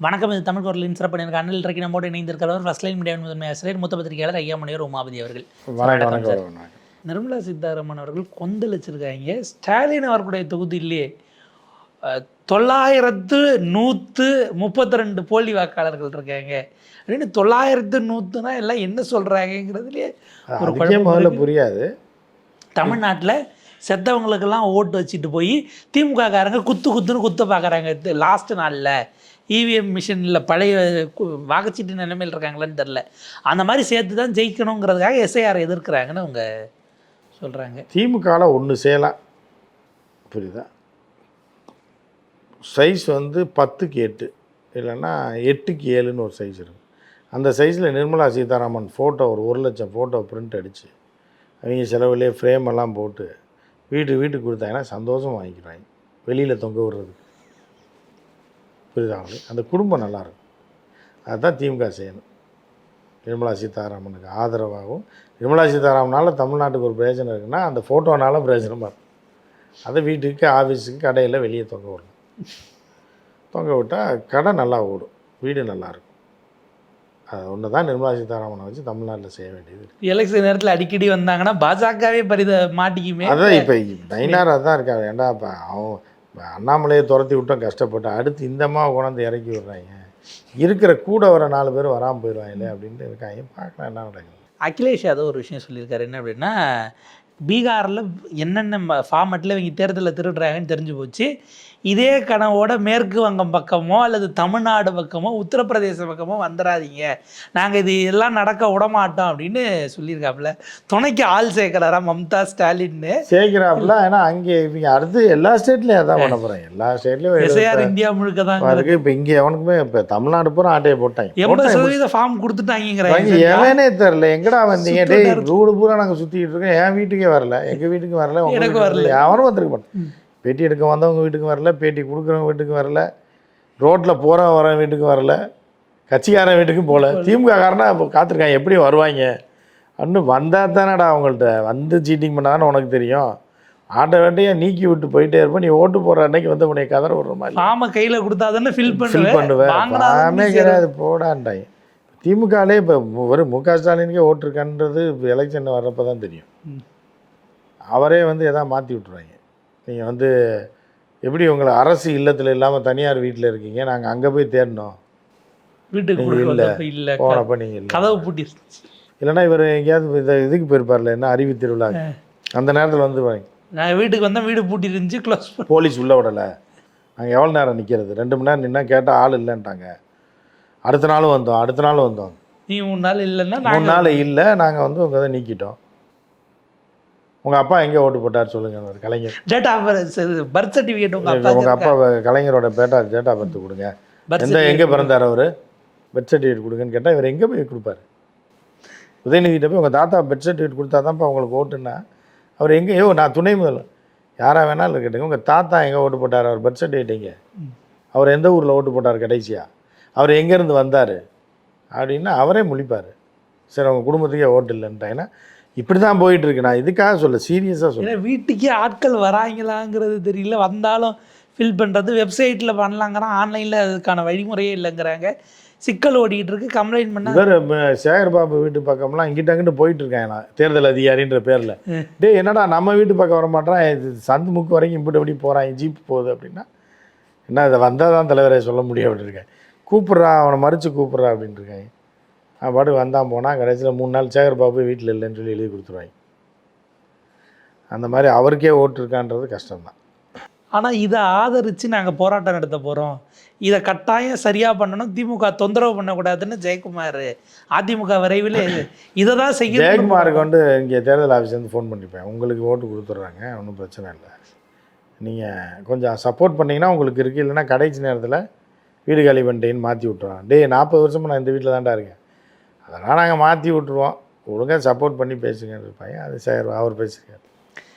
வணக்கம் இது தமிழ் குரலின் சிறப்பு எனக்கு அண்ணல் இறக்கி நம்மோடு இணைந்திருக்கிறவர் ஃபர்ஸ்ட் லைன் மீடியா முதன்மை ஆசிரியர் மூத்த பத்திரிகையாளர் ஐயா மணியர் உமாபதி அவர்கள். நிர்மலா சீதாராமன் அவர்கள் கொந்தளிச்சிருக்காங்க. ஸ்டாலின் அவர்களுடைய தொகுதியிலேயே அஹ், தொள்ளாயிரத்து நூற்று முப்பத்தி ரெண்டு போலி வாக்காளர்கள் இருக்காங்க. அப்படின்னு தொள்ளாயிரத்து நூற்றுனா எல்லாம் என்ன சொல்கிறாங்கங்கிறதுலேயே ஒரு முதல்ல. புரியாது. தமிழ்நாட்டில் செத்தவங்களுக்கெல்லாம் ஓட்டு வச்சுட்டு போய் திமுக காரங்க குத்து குத்துன்னு குத்த பார்க்குறாங்க லாஸ்ட் நாளில். இவிஎம் மிஷினில் பழைய கு- வாக்குச்சீட்டு நிலைமையில் இருக்காங்களான்னு தெரில அந்த மாதிரி சேர்த்து தான் ஜெயிக்கணுங்கிறதுக்காக எஸ்ஐஆர் எதிர்க்கிறாங்கன்னு அவங்க சொல்கிறாங்க திமுகவில் ஒன்று செய்யலாம். புரியுதா? சைஸ் வந்து பத்துக்கு எட்டு. இல்லைன்னா எட்டுக்கு ஏழுன்னு ஒரு சைஸ் இருக்குது அந்த சைஸில் நிர்மலா சீதாராமன் ஃபோட்டோ ஒரு ஒரு லட்சம் ஃபோட்டோ பிரிண்ட் அடித்து அவங்க செலவுலேயே ஃப்ரேம் எல்லாம் போட்டு வீட்டு வீட்டுக்கு கொடுத்தாங்கன்னா சந்தோஷம் வாங்கிக்கிறாங்க. வெளியில் தொங்க விடுறதுக்கு. புரியுதா அவங்களுக்கு? அந்த குடும்பம் நல்லாயிருக்கும். அதுதான் திமுக செய்யணும். நிர்மலா சீதாராமனுக்கு ஆதரவாகவும் நிர்மலா சீதாராமனால தமிழ்நாட்டுக்கு ஒரு பிரயோஜனம் இருக்குன்னா அந்த ஃபோட்டோனால பிரயோஜனமாக இருக்கும். அதை வீட்டுக்கு ஆஃபீஸுக்கு கடையில் வெளியே தொங்க விடணும் தொங்க விட்டால் கடை நல்லா ஓடும். வீடு நல்லா இருக்கும் அது ஒன்று தான் நிர்மலா சீதாராமனை வச்சு தமிழ்நாட்டில் செய்ய வேண்டியது. எலெக்ஷன் நேரத்தில் அடிக்கடி வந்தாங்கன்னா பாஜகவே பரித மாட்டிக்குமே. அதான் இப்போ நைனார் அதான் இருக்காங்க ஏன்டா இப்போ அவன் அண்ணாமலையை துரத்தி விட்டோம் கஷ்டப்பட்டு அடுத்து இந்த அம்மாவை கொண்டாந்து இறக்கி விடுறாங்க. இருக்கிற கூட வர நாலு பேர் வராமல் போயிடுவாங்களே அப்படின்ட்டு இருக்காங்க. பார்க்கலாம் என்ன நடக்குது. அகிலேஷ் யாதவ் ஒரு விஷயம் சொல்லியிருக்காரு. என்ன அப்படின்னா பீகாரில் என்னென்ன ஃபார்மெட்டில் இவங்க தேர்தலில் திருடுறாங்கன்னு தெரிஞ்சு போச்சு. இதே கனவோட மேற்கு வங்கம் பக்கமோ அல்லது தமிழ்நாடு பக்கமோ உத்தரப்பிரதேச பக்கமோ வந்துடாதீங்க நாங்கள் இது எல்லாம் நடக்க விடமாட்டோம் அப்படின்னு சொல்லியிருக்காப்புல. துணைக்கு ஆள் சேர்க்கிறாரா மம்தா ஸ்டாலின்னு? சேர்க்கிறாப்புல. ஏன்னா அங்கே இவங்க அடுத்து எல்லா ஸ்டேட்லேயும் அதான் பண்ண போகிறாங்க எல்லா ஸ்டேட்லேயும் எஸ்ஐஆர் இந்தியா முழுக்க தான் அதுக்கு இப்போ இங்கே எவனுக்குமே இப்போ தமிழ்நாடு பூரா ஆட்டையை போட்டாங்க. எண்பது. சதவீத ஃபார்ம் கொடுத்துட்டாங்கிறாங்க எவனே தெரில எங்கடா வந்தீங்க டேய். ரூடு பூரா நாங்கள் சுற்றிக்கிட்டு இருக்கோம். என் வீட்டுக்கே வரல. எங்கள் வீட்டுக்கு வரல. உங்க எனக்கு வீட்டுக்கு வரல. எவனும் வந்திருக்க மாட்டான் பேட்டி எடுக்க வந்தவங்க வீட்டுக்கு வரல பேட்டி கொடுக்குறவங்க வீட்டுக்கு வரல ரோட்டில் போகிறவன் வரவன் வீட்டுக்கு வரல கட்சிக்காரன் வீட்டுக்கும் போகல திமுக காரனா இப்போ காத்திருக்காங்க எப்படி வருவாங்க? இன்னும் வந்தால் தானடா அவங்கள்ட்ட வந்து சீட்டிங் பண்ணாதானே உனக்கு தெரியும். ஆட்டை வேண்டையே நீக்கி விட்டு போயிட்டே இருப்போம் நீ ஓட்டு போடுற அன்னைக்கு வந்து உன்னை கதற விடுற மாதிரி ஃபார்மை கையில் கொடுத்தா தானே ஃபில் ஃபில் பண்ணுவேன் கிடையாது போடான்ட்டாங்க திமுகலே இப்போ ஒரு மு க ஸ்டாலினுக்கே ஓட்டு இருக்கான்றது இப்போ எலெக்ஷன் வர்றப்போ தான் தெரியும். அவரே வந்து எதாவது மாற்றி விட்ருவாங்க நீங்கள் வந்து எப்படி உங்களை அரசு இல்லத்தில் இல்லாமல் தனியார் வீட்டில் இருக்கீங்க? நாங்கள் அங்கே போய் தேடினோம் வீட்டுக்கு இல்ல. இல்ல. போனப்போ நீங்கள் இல்லை. கதவு பூட்டி இல்லைன்னா இவர் எங்கேயாவது இந்த இதுக்கு போயிருப்பார்ல என்ன அறிவு திருவிழா? அந்த நேரத்தில் வந்து நான் வீட்டுக்கு வந்தா வீடு பூட்டி இருந்துச்சு க்ளோஸ் போலீஸ் உள்ளே விடலை. நாங்கள் எவ்வளோ நேரம் நிற்கிறது ரெண்டு மணி நேரம் நின்னா கேட்டால் ஆள் இல்லைன்ட்டாங்க. அடுத்த நாளும் வந்தோம் அடுத்த நாளும் வந்தோம். நீ மூணு நாள் இல்லைன்னா மூணு நாள் இல்லை நாங்கள் வந்து உங்கள் இதை நீக்கிட்டோம். உங்கள் அப்பா எங்கே ஓட்டு போட்டார் சொல்லுங்கள் கலைஞர். டேட்டா பர்த் சர்டிஃபிகேட் உங்க உங்கள் அப்பா அப்பா கலைஞரோட பேட்டா டேட்டா பர்த் கொடுங்க. எந்த எங்கே பிறந்தார் அவர்? பெர்த் சர்டிஃபிகேட் கொடுங்கன்னு கேட்டால் இவர் எங்கே போய் கொடுப்பாரு? உதயநிதிட்ட போய் உங்கள் தாத்தா பெர்த் சர்டிஃபிகேட் கொடுத்தா தான்ப்பா உங்களுக்கு ஓட்டுன்னா அவர் எங்கே ஐயோ நான் துணை முதல்ல யாராக வேணாலும் இருக்கட்டுங்க உங்கள் தாத்தா எங்கே ஓட்டு போட்டார்? அவர் பெர்த் சர்டிஃபிகேட் எங்கே? அவர் எந்த ஊரில் ஓட்டு போட்டார் கடைசியா? அவர் எங்கேருந்து வந்தார்? அப்படின்னா அவரே முழிப்பார். சரி அவங்க குடும்பத்துக்கே ஓட்டு இல்லைன்ட்டாங்கன்னா இப்படி தான் போயிட்டு இருக்கு நான் இதுக்காக சொல்ல சீரியஸாக சொல்ல வீட்டுக்கே ஆட்கள் வராங்களாங்கிறது தெரியல. வந்தாலும் ஃபில் பண்ணுறது வெப்சைட்டில் பண்ணலாங்கிறான். ஆன்லைனில் அதுக்கான வழிமுறையே இல்லைங்கிறாங்க. சிக்கல் ஓடிக்கிட்டு இருக்கு. கம்ப்ளைண்ட் இவர் ம- சேகர் பாபு வீட்டு பக்கம்லாம் இங்கிட்ட அங்கிட்டு போயிட்டு இருக்காங்க நான். தேர்தல் அதிகாரின்ற பேரில். டேய் என்னடா நம்ம வீட்டு பக்கம் வர மாட்டான் இது சந்து முக்கு வரைக்கும் இப்படி இப்படி போகிறான் ஜீப் போகுது அப்படின்னா என்ன இதை வந்தால் தான் தலைவரை சொல்ல முடியும் அப்படின்னு இருக்கேன் கூப்பிட்றா அவனை மறித்து கூப்பிட்றா அப்படின்னு இருக்காங்க. பாட்டுக்கு வந்தான் போனால் கடைசியில் மூணு நாள் சேகர் பாபு வீட்டில் இல்லைன்னு சொல்லி எழுதி கொடுத்துருவாங்க. அந்த மாதிரி அவருக்கே ஓட்டு இருக்கான்றது கஷ்டம்தான். ஆனால் இதை ஆதரித்து நாங்கள் போராட்டம் நடத்த போகிறோம் இதை கட்டாயம் சரியாக பண்ணணும். திமுக தொந்தரவு பண்ணக்கூடாதுன்னு ஜெயக்குமார் அதிமுக விரைவில் இதை தான் செய்ய ஜெயக்குமாருக்கு வந்து இங்கே தேர்தல் ஆஃபீஸ்லேருந்து ஃபோன் பண்ணிப்பேன். உங்களுக்கு ஓட்டு கொடுத்துட்றாங்க ஒன்றும் பிரச்சனை இல்லை. நீங்கள் கொஞ்சம் சப்போர்ட் பண்ணீங்கன்னா உங்களுக்கு இருக்குது இல்லைன்னா கடைசி நேரத்தில் வீடு காலி பண்ணிட்டேன்னு மாற்றி விட்ருவான் டேய் நாற்பது வருஷமா நான் இந்த வீட்டில் தான்டா இருக்கேன். அதெல்லாம் நாங்கள் மாற்றி விட்ருவோம் ஒழுங்காக சப்போர்ட் பண்ணி பேசுங்கன்னு இருப்பாங்க அது சேர் அவர் பேசியிருக்காரு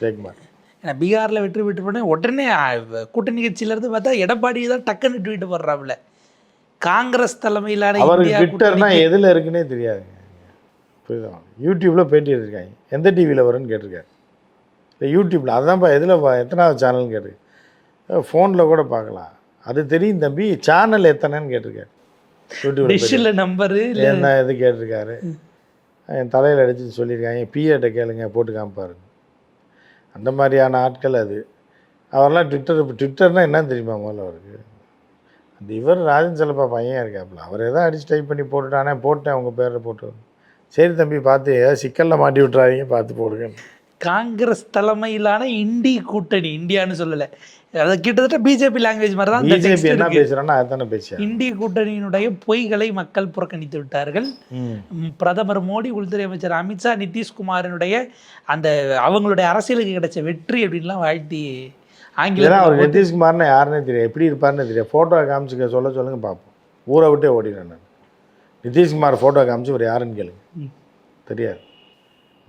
ஜெயக்குமார். ஏன்னா பீகாரில் வெற்றி பெற்று பண்ண உடனே கூட்டணி கட்சியிலேருந்து பார்த்தா எடப்பாடி தான் டக்குன்னு ட்வீட் போடுறாப்புல. காங்கிரஸ் தலைமையிலான இந்தியா ட்விட்டர்னா எதில் இருக்குன்னே தெரியாதுங்க. புரியுதா? யூடியூப்பில் பேட்டி எடுத்திருக்காங்க எந்த டிவியில் வரும்னு கேட்டிருக்காரு. இல்லை யூடியூப்பில் அதான்ப்பா எதில் எத்தனாவது சேனல்னு கேட்டிருக்கு ஃபோனில் கூட பார்க்கலாம். அது தெரியும் தம்பி சேனல் எத்தனைன்னு கேட்டிருக்காரு. டிஷ்ஷில் நம்பரு என்ன இது கேட்டிருக்காரு? என் தலையில் அடிச்சு சொல்லியிருக்காங்க. பிஏட்ட கேளுங்க போட்டு காமிப்பாருங்க அந்த மாதிரியான ஆட்கள் அது. அவரெல்லாம் ட்விட்டர் ட்விட்டர்னால் என்னன்னு தெரியுமா முதல்ல அவருக்கு? அந்த இவர் ராஜன் செல்லப்பா பையன் இருக்காப்புல. அவர் எதாவது அடிச்சு டைப் பண்ணி போட்டுட்டானே போட்டேன் அவங்க பேரில் போட்டு. சரி தம்பி பார்த்து ஏதாவது சிக்கலில் மாட்டி விட்றாதீங்க பார்த்து போடுங்க காங்கிரஸ் தலைமையிலான இண்டி கூட்டணி இந்தியான்னு சொல்லலை. அது கிட்டத்தட்ட பிஜேபி லாங்குவேஜ் மாதிரி தான் பிஜேபி என்ன இருக்கு. பேசுகிறான்னா அதுதானே பேசியா இந்திய கூட்டணியினுடைய பொய்களை மக்கள் புறக்கணித்து விட்டார்கள். பிரதமர் மோடி உள்துறை அமைச்சர் அமித்ஷா நிதிஷ்குமாரனுடைய அந்த அவங்களுடைய அரசியலுக்கு கிடைச்ச வெற்றி அப்படின்லாம் வாழ்த்தி ஆங்கிலம் அவர் நிதிஷ்குமார்னு யாருன்னே தெரியும் எப்படி இருப்பாருன்னு தெரியும் ஃபோட்டோ காமிச்சுக்க சொல்ல சொல்லுங்க பார்ப்போம். ஊரை விட்டே ஓடிடுறேன் நான். நிதிஷ்குமார் ஃபோட்டோ காமிச்சு இவர் யாருன்னு கேளுங்க. தெரியாது.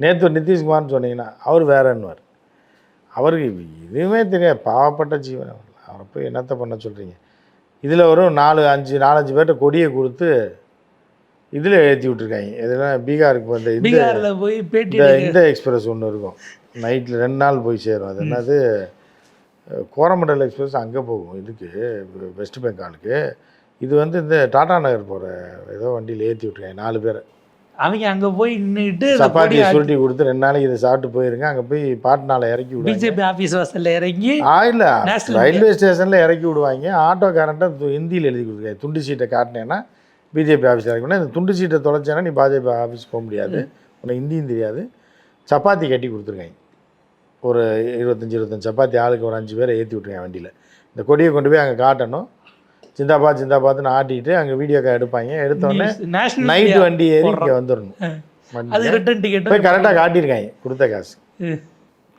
நேற்று நிதிஷ்குமார்னு சொன்னீங்கன்னா அவர் வேறன்னுவார். அவருக்கு இதுவுமே தெரியாது. பாவப்பட்ட ஜீவன் அவர். அவரை போய் என்னத்தை பண்ண சொல்கிறீங்க இதில் ஒரு நாலு அஞ்சு நாலஞ்சு பேர்கிட்ட கொடியை கொடுத்து இதில் ஏற்றி விட்ருக்காங்க இதெல்லாம் பீகாருக்கு வந்து இந்த பீகார்ல போய் பேட்டி இந்த எக்ஸ்பிரஸ் ஒன்று இருக்கும். நைட்டில் ரெண்டு நாள் போய் சேரும். அது என்னது? கோரமண்டல் எக்ஸ்பிரஸ் அங்கே போகும். இதுக்கு வெஸ்ட் பெங்காலுக்கு. இது வந்து இந்த டாடா நகர் போகிற ஏதோ வண்டியில் ஏற்றி விட்ருக்காங்க நாலு பேரை. அவங்க அங்க போய் நின்றுட்டு சப்பாத்தியை சுருட்டி கொடுத்து ரெண்டு நாளைக்கு இதை சாப்பிட்டு போயிருங்க. அங்கே போய் பாட்னால இறக்கி விடுவாங்க. பிஜேபி ஆபீஸ் வாசல்ல இறங்கி ஆயில ரயில்வே ஸ்டேஷனில் இறக்கி விடுவாங்க. ஆட்டோக்காரன்ட்ட து- ஹிந்தியில் எழுதி கொடுத்துருக்காங்க துண்டு சீட்டை காட்டினேன்னா பிஜேபி ஆஃபீஸ் இறக்கி விடணும். இந்த துண்டு சீட்டை தொலைச்சேன்னா நீ பாஜக ஆஃபீஸ் போக முடியாது. உனக்கு ஹிந்தியும் தெரியாது. சப்பாத்தி கட்டி கொடுத்துருக்காங்க. ஒரு இருபத்தஞ்சி இருபத்தஞ்சு சப்பாத்தி ஆளுக்கு ஒரு அஞ்சு பேரை ஏற்றி விட்ருக்காங்க வண்டியில். இந்த கொடியை கொண்டு போய் அங்கே காட்டணும். சிந்தாபாத் சிந்தாபாத்னு ஆட்டிட்டு அங்கே வீடியோ எடுப்பாங்க. எடுத்தோடனே நைட்டு வண்டி ஏறி இங்கே வந்துடணும் அது ரிட்டர்ன் டிக்கெட் போய் கரெக்டாக காட்டியிருக்காங்க கொடுத்த காசு.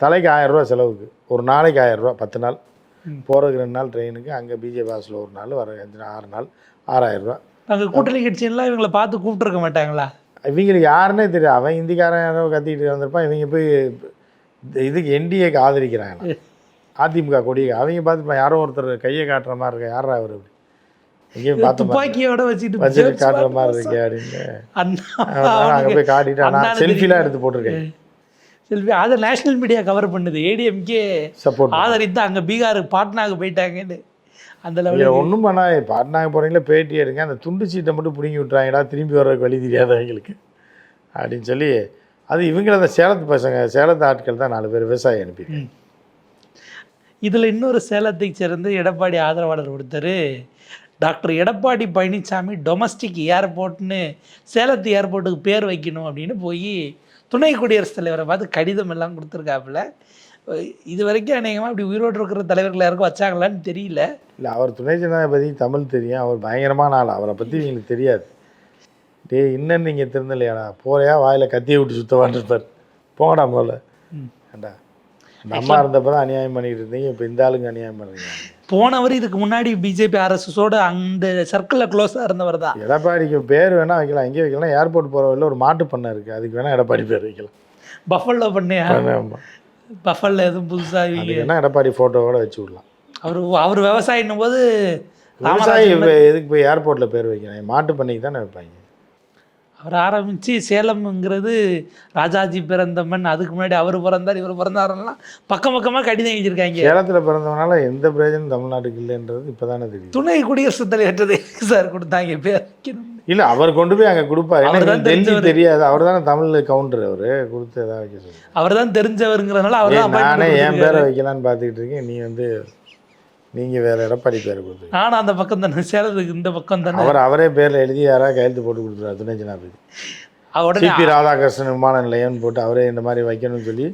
தலைக்கு ஆயிரம் ரூபா செலவுக்கு. ஒரு நாளைக்கு ஆயிரம் ரூபா பத்து நாள். போகிறதுக்கு ரெண்டு நாள் ட்ரெயினுக்கு அங்கே பிஜேபி ஹாஸில் ஒரு நாள் வர அஞ்சு ஆறு நாள் ஆறாயிரம் ரூபா அங்க கூட்டணி கட்சியெல்லாம் இவங்களை பார்த்து கூப்பிட்டுருக்க மாட்டாங்களா? இவங்களுக்கு யாருன்னே தெரியும் அவன் இந்திக்காரன் யாரோ கத்திக்கிட்டு வந்திருப்பான் இவங்க போய் இதுக்கு என்டிஏக்கு ஆதரிக்கிறாங்க அதிமுக கொடியை அவங்க பார்த்து யாரோ ஒருத்தர் கையை காட்டுற மாதிரி இருக்கா? யாரா அவர் அப்படி துப்பாக்கியோட வச்சுட்டு காட்டுற மாதிரி இருக்கே அப்படின்னு. அங்கே போய் காட்டிட்டு அண்ணான்னு செல்ஃபிலாம் எடுத்து போட்டிருக்கேன். செல்வி அதை நேஷனல் மீடியா கவர் பண்ணுது. ஏடிஎம்கே சப்போர்ட் ஆதரித்து அங்க பீகாருக்கு பாட்னாக்கு போயிட்டாங்கன்னு. அந்த லெவலில் ஒன்றும் பண்ணா பாட்னாக்கு போகிறீங்களா பேட்டி எடுங்க. அந்த துண்டு சீட்டை மட்டும் பிடுங்கி விட்றாங்கடா திரும்பி வர்றதுக்கு வழி தெரியாத எங்களுக்கு. அப்படின்னு சொல்லி அது இவங்கள அந்த சேலத்து பசங்க சேலத்து ஆட்கள் தான் நாலு பேர் விவசாயி அனுப்பியிருக்காங்க. இதுல இன்னொரு சேலத்தை சேர்ந்து எடப்பாடி ஆதரவாளர் ஒருத்தர் டாக்டர் எடப்பாடி பழனிசாமி டொமஸ்டிக் ஏர்போர்ட்னு சேலத்து ஏர்போர்ட்டுக்கு பேர் வைக்கணும் அப்படின்னு போய் துணை குடியரசுத் தலைவரை பார்த்து கடிதம் எல்லாம் கொடுத்துருக்காப்புல. இது வரைக்கும் அநேகமாக அப்படி உயிரோடு இருக்கிற தலைவர்கள் யாருக்கும் வச்சாங்களான்னு தெரியல. இல்லை அவர் துணை ஜனாதிபதி தமிழ் தெரியும். அவர் பயங்கரமான ஆள். அவரை பற்றி இவங்களுக்கு தெரியாது. டேய் இன்னும் நீங்கள் திருந்தலையாடா? போறையா? வாயில் கத்தியை விட்டு சுத்தவான்னு இருப்பார். போங்கடா முதல்ல. ஏண்டா? அந்த அம்மா இருந்தப்போ தான் அநியாயம் பண்ணிட்டு இருந்தீங்க இப்போ இந்த ஆளுங்க அநியாயம் பண்ணுறீங்க போனவர் இதுக்கு முன்னாடி பிஜேபி ஆர்எஸ்எஸோட அந்த சர்க்கிளில் க்ளோஸாக இருந்தவர் தான் எடப்பாடிக்கு பேர் வேணால் வைக்கலாம் எங்கே வைக்கலாம் ஏர்போர்ட் போகிற வழியில் ஒரு மாட்டு பண்ணை இருக்குது அதுக்கு வேணால் எடப்பாடி பேர் வைக்கலாம். பஃபல்ல பண்ணியா? பஃபல்ல எதுவும் புதுசாக வேணால் எடப்பாடி ஃபோட்டோவோட வச்சு விடலாம். அவர் அவர் விவசாயின்னும் போது விவசாயி எதுக்கு போய் ஏர்போர்ட்டில் பேர் வைக்கிறேன் மாட்டு பண்ணைக்கு தானே வைப்பாங்க. அவர் ஆரம்பித்து சேலம்ங்கிறது ராஜாஜி பிறந்த மண் அதுக்கு முன்னாடி அவர் பிறந்தார் இவர் பிறந்தாருலாம் பக்கம் பக்கமாக கடிதம் எழுதியிருக்காங்க. சேலத்தில் பிறந்தவனால எந்த பிரயோஜனம் தமிழ்நாட்டுக்கு இல்லைன்றது இப்போ தானே தெரியும் துணை குடியரசுத் தலைவர்கிட்ட சார் கொடுத்தாங்க பேர் இல்லை அவர் கொண்டு போய் அங்கே கொடுப்பாரு. எனக்கு டெல்லி. தெரியாது. அவர் தானே தமிழ் கவுண்டர் அவர். கொடுத்து எதாவது வைக்க சொல்லி அவர் தான் தெரிஞ்சவருங்கிறதுனால அவர் தான் நானே என். பேரை வைக்கலான்னு பார்த்துக்கிட்டு இருக்கேன். நீ வந்து நீங்கள் வேற எடப்பாடி பேரை கொடுத்து நானும் அந்த பக்கம் தானே சேலத்துக்கு இந்த பக்கம் தானே. அவர் அவரே பேரில் எழுதி யாராவது கையெழுத்து போட்டு கொடுத்துருவார் துணை ஜனாதிபதி. அவர் உடனே சிபி ராதாகிருஷ்ணன் விமான நிலையம்னு போட்டு அவரே இந்த மாதிரி வைக்கணும்னு சொல்லி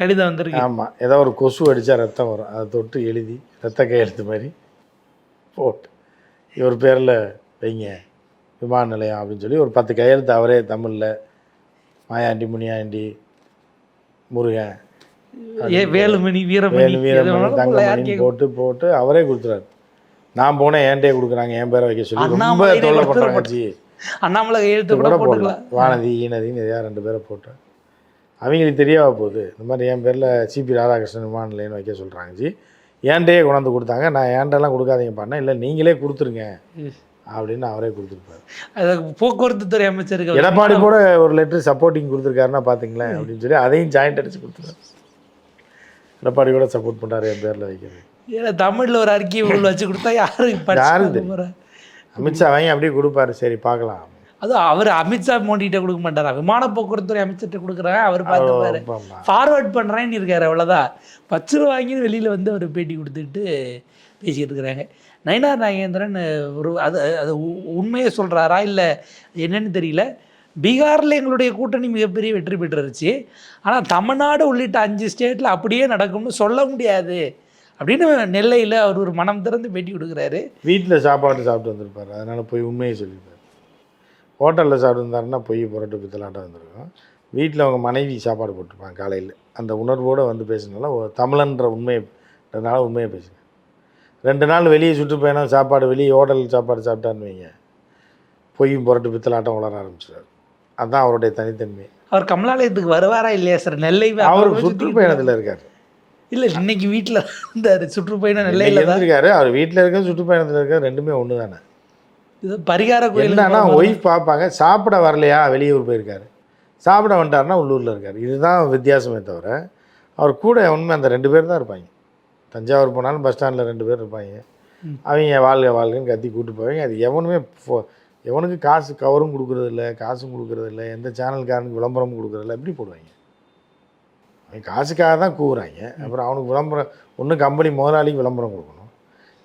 கடிதம் வந்திருக்கு. ஆமாம் ஏதோ ஒரு கொசு அடித்தா ரத்தம் வரும். அதை தொட்டு எழுதி ரத்த கையெழுத்து மாதிரி போட்டு இவர் பேரில் வைங்க விமான நிலையம் அப்படின்னு சொல்லி ஒரு பத்து கையெழுத்து அவரே தமிழில் மாயாண்டி முனியாண்டி முருகன் வேலுமணி வீரமணி தங்கமணி போட்டு போட்டு அவரே கொடுத்துறாரு. நான் போனேன் என்கிட்டயே கொடுக்குறாங்க என் பேரை வைக்க சொல்லி. ரொம்ப தொல்லை பண்ணுறாங்க அண்ணாமலை கையெழுத்து கூட போடலாம் வானதி ஈனதின்னு எதையா ரெண்டு பேரை போட்டேன் அவங்களுக்கு தெரியாம போகுது. இந்த மாதிரி என் பேரில் சிபி ராதாகிருஷ்ணன் விமான நிலையம்னு வைக்க சொல்கிறாங்க ஜி. ஏன்டையே கொண்டாந்து கொடுத்தாங்க? நான் ஏன்டெல்லாம் கொடுக்காதீங்க பண்ணேன் இல்லை நீங்களே கொடுத்துருங்க. அப்படின்னு அவரே கொடுத்துருப்பாரு. போக்குவரத்து துறை அமைச்சருக்கு எடப்பாடி கூட ஒரு லெட்டர் சப்போர்ட்டிங் கொடுத்துருக்காருன்னா பார்த்தீங்களேன் அப்படின்னு சொல்லி அதையும் ஜாயிண்ட் அடிச்சு கொடுத்துருக்காரு. எடப்பாடி கூட சப்போர்ட் பண்ணுறாரு என் பேரில் வைக்கிறது. ஏன்னா தமிழில் ஒரு அறிக்கை உள்ள வச்சு கொடுத்தா யாரு யாருக்கு படிச்சு தெரியும்? போகிறா அமித்ஷா வாங்கி அப்படியே கொடுப்பாரு. சரி பார்க்கலாம். அதுவும் அவர் அமித்ஷா மோடிகிட்ட கொடுக்க மாட்டாரா. விமான போக்குவரத்துறை அமைச்சர்கிட்ட கொடுக்குறாங்க அவர் பார்த்துப்பாரு. ஃபார்வர்ட் பண்ணுறேன்னு இருக்காரு அவ்வளோதான் பத்து ரூபா வாங்கி வெளியில் வந்து அவர் பேட்டி கொடுத்துட்டு பேசிக்கிட்டு இருக்கிறாங்க. நயனார் நாகேந்திரன் ஒரு அது அது உண்மையை சொல்கிறாரா இல்லை என்னன்னு தெரியல. பீகாரில் எங்களுடைய கூட்டணி மிகப்பெரிய வெற்றி பெற்றுருச்சு. ஆனால் தமிழ்நாடு உள்ளிட்ட அஞ்சு ஸ்டேட்டில் அப்படியே நடக்கும்னு சொல்ல முடியாது அப்படின்னு நெல்லையில் அவர் ஒரு மனம் திறந்து பேட்டி கொடுக்குறாரு. வீட்டில் சாப்பாடு சாப்பிட்டு வந்திருப்பார். அதனால் போய் உண்மையை சொல்லியிருப்பார். ஹோட்டலில் சாப்பிட்டு வந்தாருன்னா பொய் புரட்டு பித்தலாட்டம் வந்திருக்கும். வீட்டில் அவங்க மனைவி சாப்பாடு போட்டிருப்பாங்க காலையில். அந்த உணர்வோடு வந்து பேசினால தமிழன்ற உண்மையை உண்மையை பேசுங்க. ரெண்டு நாள் வெளியே சுற்றுப்பயணம் சாப்பாடு வெளியே ஹோட்டலில் சாப்பாடு சாப்பிட்டான்னு வைங்க. பொய்யும் புரட்டு பித்தலாட்டம் வளர ஆரம்பிச்சிடாரு அதுதான் அவருடைய தனித்தன்மை. அவர் கமலாலயத்துக்கு வருவாரா இல்லையா சார்? நெல்லை அவர் சுற்றுப்பயணத்தில் இருக்கார். இல்லை இன்னைக்கு வீட்டில் இருந்தார் சுற்றுப்பயணம் நெல்லையில் தான். இருந்திருக்காரு அவர் வீட்டில் இருக்க சுற்றுப்பயணத்தில் இருக்க ரெண்டுமே ஒன்று தானே இது பரிகார என்னன்னா கோயில் ஒய்ஃப் பார்ப்பாங்க சாப்பிட வரலையா? வெளியூர் போயிருக்காரு. சாப்பிட வந்துட்டாருன்னா உள்ளூரில் இருக்கார். இதுதான் வித்தியாசமே தவிர அவர் கூட உண்மை அந்த ரெண்டு பேர் தான் இருப்பாங்க. தஞ்சாவூர் போனாலும் பஸ் ஸ்டாண்டில் ரெண்டு பேர் இருப்பாங்க. அவங்க வாழ்க வாழ்கன்னு கத்தி கூட்டு போவாங்க. அது எவனுமே எவனுக்கு காசு கவரும் கொடுக்குறதில்ல காசும் கொடுக்குறதில்ல எந்த சேனல்காரனுக்கு விளம்பரமும் கொடுக்குறதில்ல எப்படி போடுவாங்க. அவன் காசுக்காக தான் கூவுறாங்க. அப்புறம் அவனுக்கு விளம்பரம் ஒன்று கம்பெனி முதலாளிக்கு விளம்பரம் கொடுக்கணும்.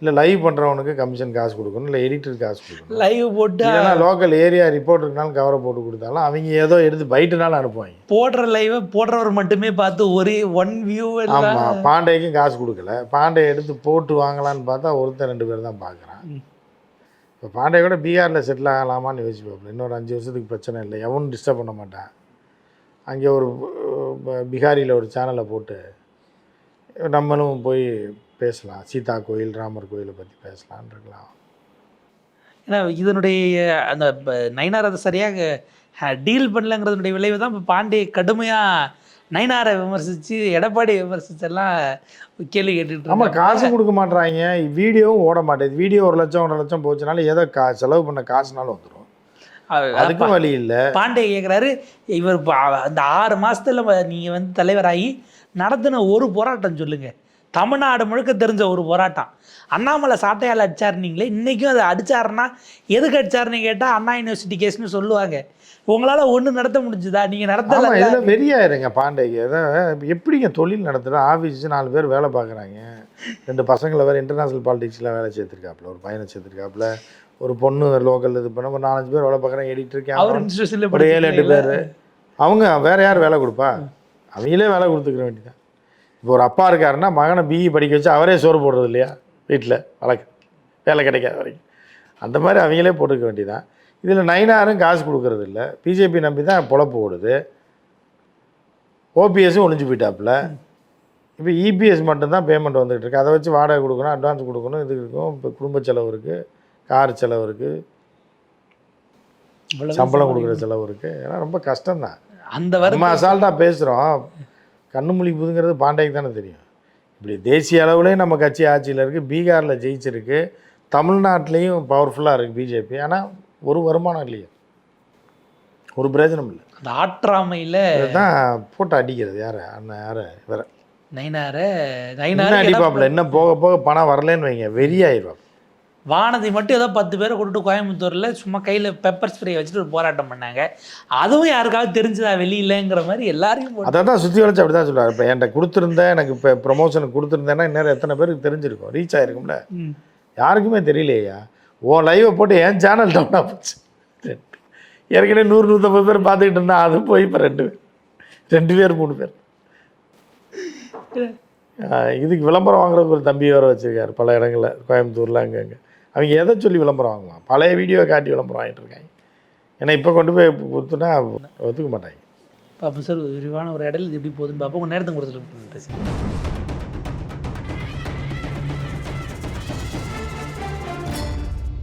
இல்லை லைவ் பண்ணுறவனுக்கு கமிஷன் காசு கொடுக்கணும் இல்லை எடிட்டருக்கு காசு கொடுக்கணும். லைவ் போட்டு இல்லைன்னா லோக்கல் ஏரியா ரிப்போர்ட்டருக்குனாலும் கவரை போட்டு கொடுத்தாலும் அவங்க ஏதோ எடுத்து பைட்டுனாலும் அனுப்புவாங்க. போடுற லைவை போடுறவர் மட்டுமே பார்த்து ஒரே ஒன் வியூ ஆமாம் பாண்டேக்கும் காசு கொடுக்கல. பாண்டே எடுத்து போட்டு வாங்கலான்னு பார்த்தா ஒருத்தன் ரெண்டு பேர் தான் பார்க்குறான். இப்போ பாண்டே கூட பீகாரில் செட்டில் ஆகலாமான்னு பார்ப்போம். இன்னொரு அஞ்சு வருஷத்துக்கு பிரச்சனை இல்லை. எவனும் டிஸ்டர்ப் பண்ண மாட்டான். அங்கே ஒரு பீகாரியில் ஒரு சேனலை போட்டு நம்மளும் போய் பேசலாம். சீதா கோயில் ராமர் கோயிலை பற்றி பேசலான் இருக்கலாம். ஏன்னா இதனுடைய அந்த நயனார் அதை சரியாக டீல் பண்ணலங்கிறதுனுடைய விளைவு தான் இப்போ பாண்டே கடுமையாக நயினாரை விமர்சித்து எடப்பாடி விமர்சிச்செல்லாம் கேள்வி கேட்டுட்டு இருக்காங்க. காசு கொடுக்க மாட்றாங்க. வீடியோவும் ஓட மாட்டேது. வீடியோ ஒரு லட்சம் ஒன்றரை லட்சம் போச்சுனால ஏதோ கா செலவு பண்ண காசுனாலும் வந்துடும் அது- அதுக்கும் வழி இல்லை. பாண்டே கேட்குறாரு இவர் அந்த ஆறு மாசத்துல நீங்கள் வந்து தலைவராகி நடத்தின ஒரு போராட்டம் சொல்லுங்க. தமிழ்நாடு முழுக்க தெரிஞ்ச ஒரு போராட்டம். அண்ணாமலை சாட்டையால் அடிச்சாருனீங்களே இன்றைக்கும் அதை அடிச்சாருன்னா எதுக்கு அடிச்சாருன்னு கேட்டால் அண்ணா யூனிவர்சிட்டி கேஸ்னு சொல்லுவாங்க. உங்களால் ஒன்று நடத்த முடிஞ்சுதா? நீங்கள் நடத்தல இதில் வெறியாயிருங்க பாண்டேக்கு. எப்படிங்க தொழில் நடத்துகிற ஆஃபீஸ் நாலு பேர் வேலை பார்க்குறாங்க. ரெண்டு பசங்களை வேறு இன்டர்நேஷ்னல் பாலிடிக்ஸில் வேலை சேர்த்துருக்காப்புல. ஒரு பையனை சேர்த்துருக்காப்புல. ஒரு பொண்ணு லோக்கல் இது பண்ண ஒரு நாலஞ்சு பேர் வேலை பார்க்குறாங்க எடிட்டர் அவர் கேமரா ஒரு ஏழு எட்டு பேர். அவங்க வேற யார் வேலை கொடுப்பா? அவங்களே வேலை கொடுத்துக்கிற வேண்டியதான் இப்போ ஒரு அப்பா இருக்காருன்னா மகனை பிஇ படிக்க வச்சு அவரே சோறு போடுறது இல்லையா? வீட்டில் வழக்கு. வேலை கிடைக்காத வரைக்கும். அந்த மாதிரி அவங்களே போட்டுக்க வேண்டியதான் இதில் நைனாரும் காசு கொடுக்கறது இல்லை பிஜேபி நம்பி தான் பொழப்பு ஓடுது. ஓபிஎஸும் ஒளிஞ்சு போயிட்டாப்புல. இப்போ இபிஎஸ் மட்டும்தான் பேமெண்ட் வந்துகிட்டு இருக்கு. அதை வச்சு வாடகை கொடுக்கணும் அட்வான்ஸ் கொடுக்கணும் இது இருக்கும். இப்போ குடும்ப செலவு இருக்குது கார் செலவு இருக்குது சம்பளம் கொடுக்குற செலவு இருக்குது ஏன்னா ரொம்ப கஷ்டம்தான். அந்த நம்ம அசால்ட்டாக பேசுகிறோம் கண்ணு முழிப்புதுங்கிறது பாண்டேக்கு தானே தெரியும். இப்படி தேசிய அளவுலேயும் நம்ம கட்சி ஆட்சியில் இருக்குது பீகாரில் ஜெயிச்சிருக்கு. தமிழ்நாட்டிலையும் பவர்ஃபுல்லாக இருக்குது பிஜேபி. ஆனால் ஒரு வருமானம் இல்லையே. ஒரு பிரயோஜனம் இல்லை. அந்த ஆற்றாமையில் இதுதான் போட்டு அடிக்கிறது யார்? அண்ணன் யார்? வேற நயினாரை என்ன நயினார் அடிப்பாப்புல இன்னும் போக போக பணம் வரலன்னு வைங்க வெறியாயிருவாப்பு வானதி மட்டும் ஏதோ பத்து பேரை கொண்டுட்டு கோயம்புத்தூரில் சும்மா கையில் பெப்பர் ஸ்ப்ரே வச்சுட்டு ஒரு போராட்டம் பண்ணாங்க. அதுவும் யாருக்காவது தெரிஞ்சதா வெளியிலங்கிற மாதிரி எல்லாரையும் போட்டு அதை தான் சுற்றி வளைச்சு அப்படி தான் சொல்லுவார் இப்போ என்கிட்ட கொடுத்துருந்தேன் எனக்கு இப்போ ப்ரொமோஷனுக்கு கொடுத்துருந்தேன்னா இன்னும் எத்தனை பேருக்கு தெரிஞ்சிருக்கும் ரீச் ஆயிருக்கும்ல. ம். யாருக்குமே தெரியலையா உன் லைவை போட்டு என் சேனல் டவுனாக போச்சு. ஏற்கனவே நூறு நூற்றம்பது பேர் பார்த்துக்கிட்டு இருந்தா அது போய் இப்போ ரெண்டு பேர். ரெண்டு பேர் மூணு பேர். இதுக்கு விளம்பரம் வாங்குறதுக்கு ஒரு தம்பி வேறு வச்சுருக்காரு பல இடங்களில் கோயம்புத்தூரில் அங்கே அங்கே. அவங்க எதை சொல்லி விளம்பரம் வாங்குவான் பழைய வீடியோவை காட்டி விளம்பரம் வாங்கிட்டு இருக்காங்க. ஏன்னா இப்போ கொண்டு போய் கொடுத்துனா ஒத்துக்க மாட்டாங்க. பாப்போம் சார் விரிவான ஒரு இடையில இது எப்படி போகுதுன்னு பார்ப்போம் உங்கள் நேரத்தை கொடுத்துட்டு